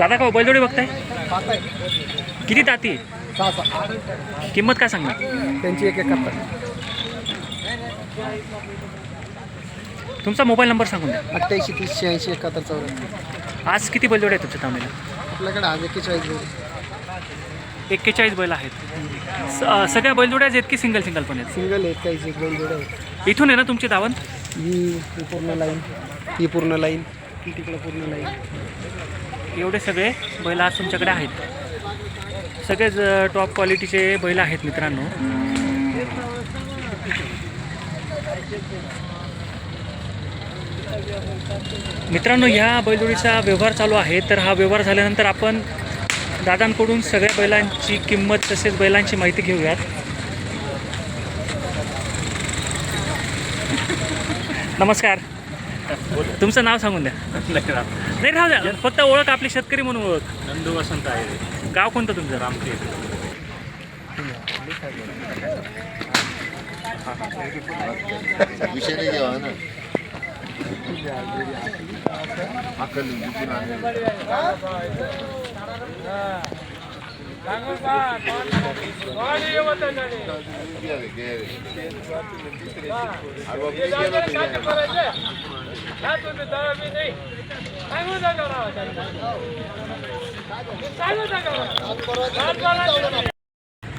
दादा का बैलजोडी बघताय? किती ताती? किंमत काय सांगणार? त्यांची एक एकाहत्तर. तुमचा मोबाईल नंबर सांगून द्या. अठ्ठ्याऐंशी तीस शहाऐंशी एकाहत्तर चौऱ्याहत्तर आज किती बैलजोडी आहेत तुमच्या तांबेला आपल्याकडे आज एकेचाळीस. एक्केचाळीस बैल आहेत. स- सगळ्या बैलजोड्याच आहेत की सिंगल सिंगल पण आहेत? सिंगल आहेत काही एक दोन जोड्या आहेत. इथून आहे ना तुमची दावण ही ही पूर्ण लाईन ही पूर्ण लाईन ही तिकडं पूर्ण लाईन एवढे सगळे बैल आज तुमच्याकडे आहेत. सगळेच टॉप क्वालिटीचे बैल आहेत मित्रांनो. मित्रांनो ह्या बैलजोडीचा व्यवहार चालू आहे. तर हा व्यवहार झाल्यानंतर आपण दादांकडून सगळ्या बैलांची किंमत तसेच बैलांची माहिती घेऊयात. नमस्कार. तुमचं नाव सांगून द्या. नाही राहू द्या. फक्त ओळख आपली शेतकरी म्हणून ओळख. नंदू वसंत आहे गाव कोणतं तुमचं? रामटेक. विषय नाही घ्यावा ना.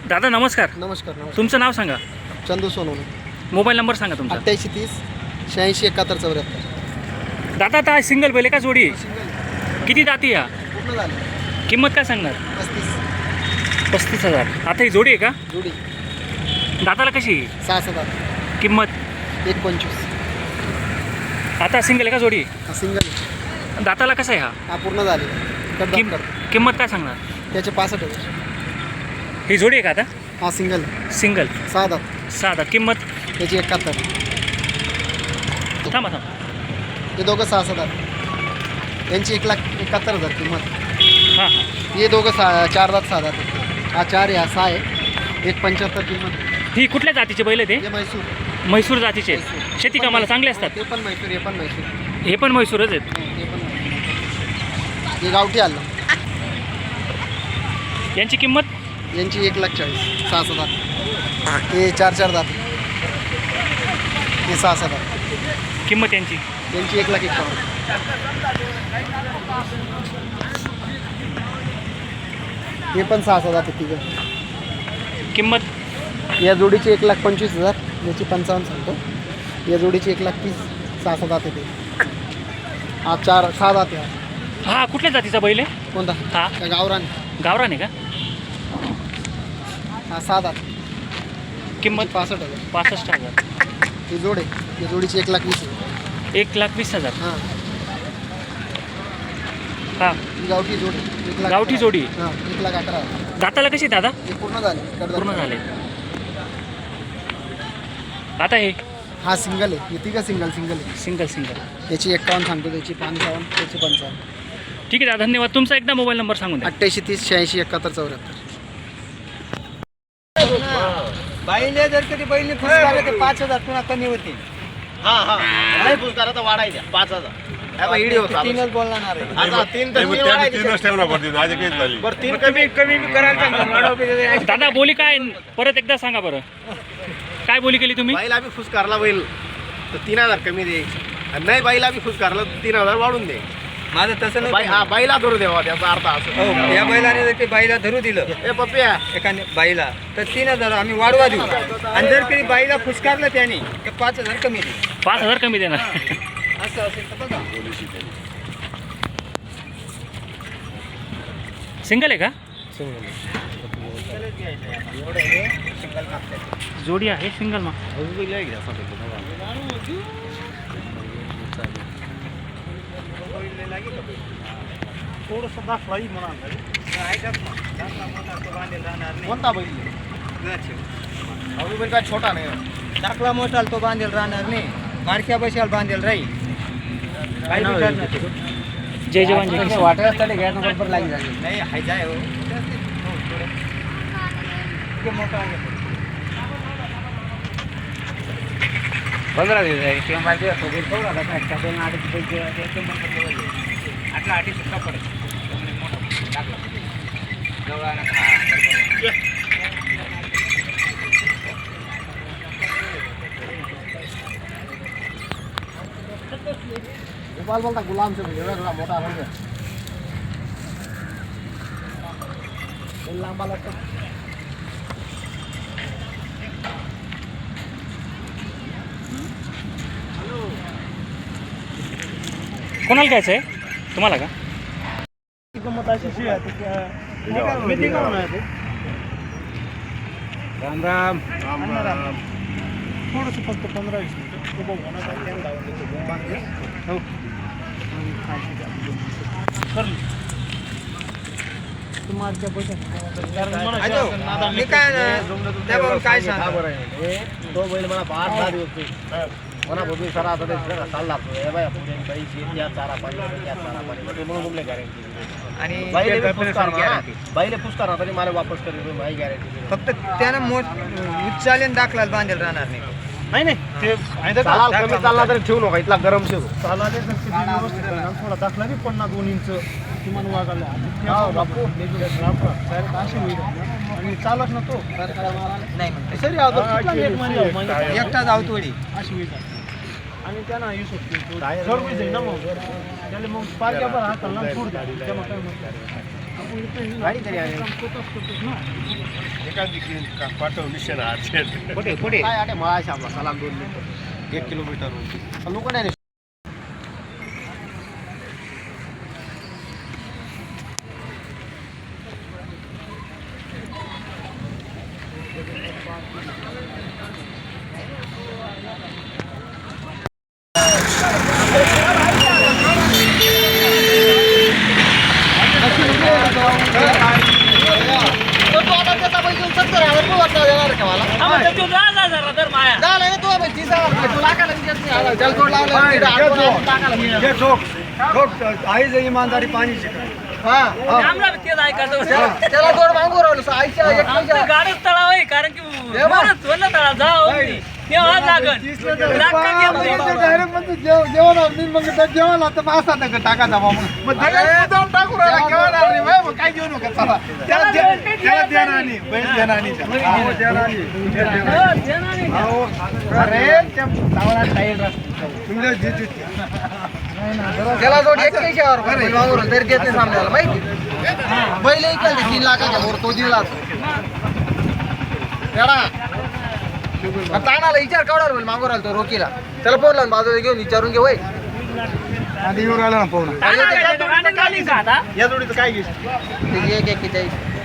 दादा नमस्कार. नमस्कार नमस्कार. तुमचं नाव सांगा. चंदू सोनवणे. मोबाईल नंबर सांगा तुमचा. अठ्ठ्याऐंशी तीस शहाऐंशी एकाहत्तर चौऱ्याहत्तर. दादा आता सिंगल बैल आहे का जोडी? आहे? किती दाती या पूर्ण झालं. किंमत काय सांगणार? पस्तीस. पस्तीस हजार. आता ही जोडी आहे का? जोडी. दाताला कशी? आहे? सहा सात किंमत? एक पंचवीस. आता सिंगल आहे का जोडी? हा सिंगल दाताला कसा आहे हा? हा पूर्ण झाले. किम कर किंमत काय सांगणार? त्याचे पासष्ट हजार ही जोडी आहे का आता? हा सिंगल सिंगल सहा दात दात किंमत? त्याची एकाहत्तर थांबा थांबा. हे दोघं सहा सात दात त्यांची एक लाख एकाहत्तर हजार किंमत. हां हां. हे दोघं सहा चार दात सहा दात हा चार आहे हा सहा आहे. एक पंच्याहत्तर किंमत ही कुठल्या जातीचे बैल आहे हे? म्हैसूर. ते म्हैसूर जातीचे आहेत. शेती कामाला चांगले असतात? ते पण म्हैसूर हे पण म्हैसूर. हे पण म्हैसूरच आहेत. हे पण. हे गावठी आलं. यांची किंमत? यांची एक लाख चाळीस सहा सात दात. हे चार चार दात. हे सहा सात दात. किंमत यांची? यांची एक लाख एकावन्न. हे पण सहा सात दात आहे तिघं. किंमत? या जोडीची एक लाख पंचवीस हजार याची पंचावन्न सांगतो. या जोडीची एक लाख तीस सहा सात दात येते. हा चार सहा आहे हा. हा कुठल्या जातीचा बैल आहे? कोणता? हा. त्या गावरान? गावरान आहे का? हा सहा दात. किंमत? पासष्ट हजार. पासष्ट हजार. ही जोड आहे या जोडीची एक लाख वीस आहे एक लाख वीस हजार. हां. हा. ही गावठी जोड आहे. एक लाख गावठी अकरा. जोडी? हां एक लाख अकरा हजार. दाताला कशी दादा? हे पूर्ण झाले. पूर्ण झाले. आता हे हा सिंगल आहे. हे तिघं सिंगल सिंगल आहे. Single single. त्याची एक्कावन्न सांगतो त्याची पंचावन्न त्याची पंचावन्न ठीक आहे दादा धन्यवाद. तुमचा एकदा मोबाईल नंबर सांगून द्या. अठ्ठ्याऐंशी तीस शहाऐंशी एकाहत्तर चौऱ्याहत्तर. बाईले जर कधी बैलने खुश झाले तर पाच हजार पुन्हा कमी होते हा हा. नाही पुरस्कार तर वाढायच्या पाच हजार. हा बा, इडी होता तीनच बोलणार आहे. आता तीन तर तीन वाढायचे. बरं तीन कमी कमी करायला सांगा दादा बोली काय? परत एकदा सांगा बरं. काय बोली केली तुम्ही? बाईला बी फुसकारला बैल तर तीन हजार कमी द्यायचे आणि नाही बाईला बी फुसकारला तर तीन हजार वाढून दे. माझं तसं बाई नाही हा बाईला धरू देवा त्याचा अर्थ असं. हो या बैलाने जर काही बाईला धरू दिलं. ए पप्प्या. एखाद्या बाईला. तर तीन हजार आम्ही वाढवा देऊ. आणि जर कधी बाईला फुसकारलं त्याने तर पाच हजार कमी देऊ पाच हजार कमी देणार. असं असेल तर बघा. सिंगल आहे का? जोडी आहे सिंगल मग कोणता बैल? अजून बैल काय छोटा नाही टाकला मोठाल तो बांधेल राहणार नाही. मारक्या बशाल बांधेल राहील. नाही. जय जवान जय किसान. नाही हाय जाय हो. पंधरा दिवस आहे किंवा पाहिजे असतो बिल थोडा का काय, का दोन अडीच पैसे एकदम मोठं लेवल आहे. आटला अडीच सुद्धा पडेल गोपाल बोलता गुलाम से एवढा थोडा मोठा हो गया लांबा लागतो कोणाला घ्यायचं आहे तुम्हाला का? राम राम राम थोडंसं फक्त पंधरा वीस मिनिटं हो मी काय ना त्याबाबत काय सांग तो बैल मला दहा दिवस म्हणा बघू सर आता ते सगळं चालला तो हे बाय पुढे काही शेत द्या चारा पाणी द्या चारा पाणी. मग ते म्हणून तुमले गॅरंटी आणि बाईले बाईले पुष्कार तरी मला वापस करेल माझी गॅरंटी फक्त त्यानं मोठ उच्चालन दाखला बांधेल राहणार नाही. नाही नाही ते चालाल कमी चालला तरी ठेवू नका इथला गरम ठेवू. चालाले तर किती व्यवस्थित आहे ना, थोडा दाखला बी पन्नास दोन इंच किमान वागायला. हो. अशी होईल. आणि चालत ना तो नाही म्हणते सरी. एकटा जाऊ थोडी अशी होईल. आणि त्यांना शकतो. सर्विस आहे ना मग त्याला मग पार्क्या पण हाताला ना सोड द्या. त्याला काय म्हणतात. आपण इथं गाडी तरी आहे. काम स्वतःच करतोच ना. कुठे कुठे? काय आटे मळा आपला सलाम दोन मिनिटं. एक किलोमीटर लोक नाही. आईच इमानदारी पाणी त्याला दोन मागू राहिलो आईच्या गाडीच तळाव आहे कारण की तळा जाऊ तेव्हा. डायरेक्ट म्हणजे जेव- जेवण मग जेवण आता पासा नका टाका जावा मग मुद्दाम टाकू मग काय घेऊ नका चला त्याला त्याला देणं आणि बैल देणं आणि त्याला. देणं आणि. देणं नाही. हो. अरे त्या टाईल. तुमच्या जे- जे- त्याला जोड मागू राहिलो, तरी देत सामन्याला माहिती बैल ऐकेल तीन लाखाच्या वर तो येडा. आणि तानाला विचार केवढा बैल मागू राहिलो तो रोकीला. त्याला फोन लावून बाजूला घेऊन विचारून घे वय. आधी येऊन ना पाहुणा भेटला तो? या जोडीचं काय एक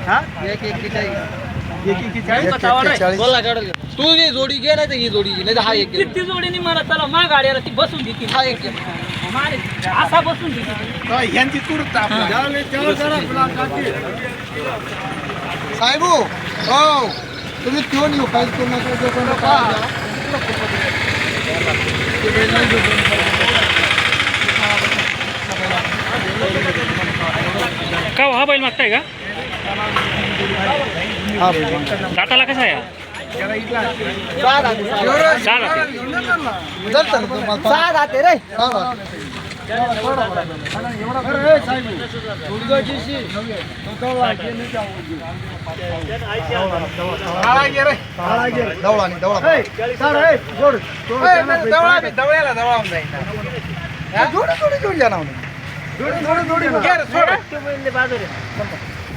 हा? एक एक चाळीस तू ही जोडी घे नाही तर ही जोडी घे नाही हा एक किती जोडीने मला चला मा गाडीला ती बसून देते हा एक असा बसून तुरत साहेबू हो. तुम्ही ठेवून येऊ काही करू नका जे करू नका का हो, हा बैल मागताय का? दाताला कसा आहे हा? सहा जाते रे.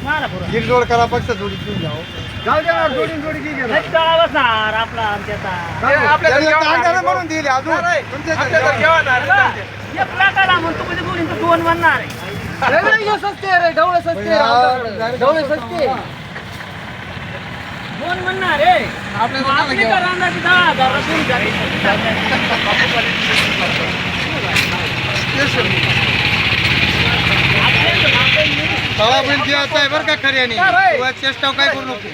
मारा पुरा जोड करा फक्त जोडी घेऊन जाऊ जाऊ द्या जोडी जोडी घे गेला. नाही तळा बसणार आपला आमच्याचा त्याला तांदळं म्हणून दिले अजून तुमच्या म्हणजे दोन दोन म्हणणार आहे. सस्ते रे ढवळे सस्ते ढवळे सस्ते. दोन म्हणणार आहे. आपली का रांगाची दहा हजार दोन तवा बैल द्यायचा आहे बरं का खऱ्याने. तू चेष्टा काय करू नको.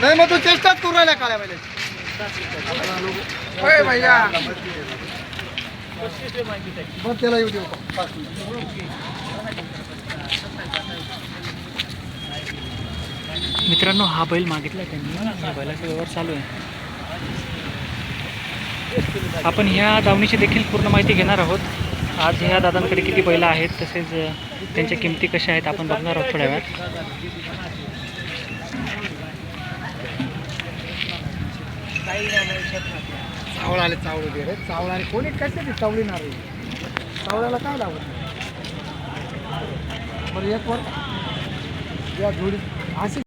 नाही मग तू चेष्टाच करू राहिला काळ्या बैलाची मग त्याला येऊ देऊ पाच मिनिटं. मित्रांनो हा बैल मागितला त्यांनी. या बैलाचा व्यवहार चालू आहे. आपण ह्या दावणीची देखील पूर्ण माहिती घेणार आहोत. आज ह्या दादांकडे किती बैलं आहेत तसेच त्यांच्या किमती कशा आहेत आपण बघणार आहोत थोड्या वेळात. चावळ आले चावळ दे रे. चावळ आणि कोणी ती चावळी रे. चावळ्याला काय लावत बरं एक वर. या जोडी अशी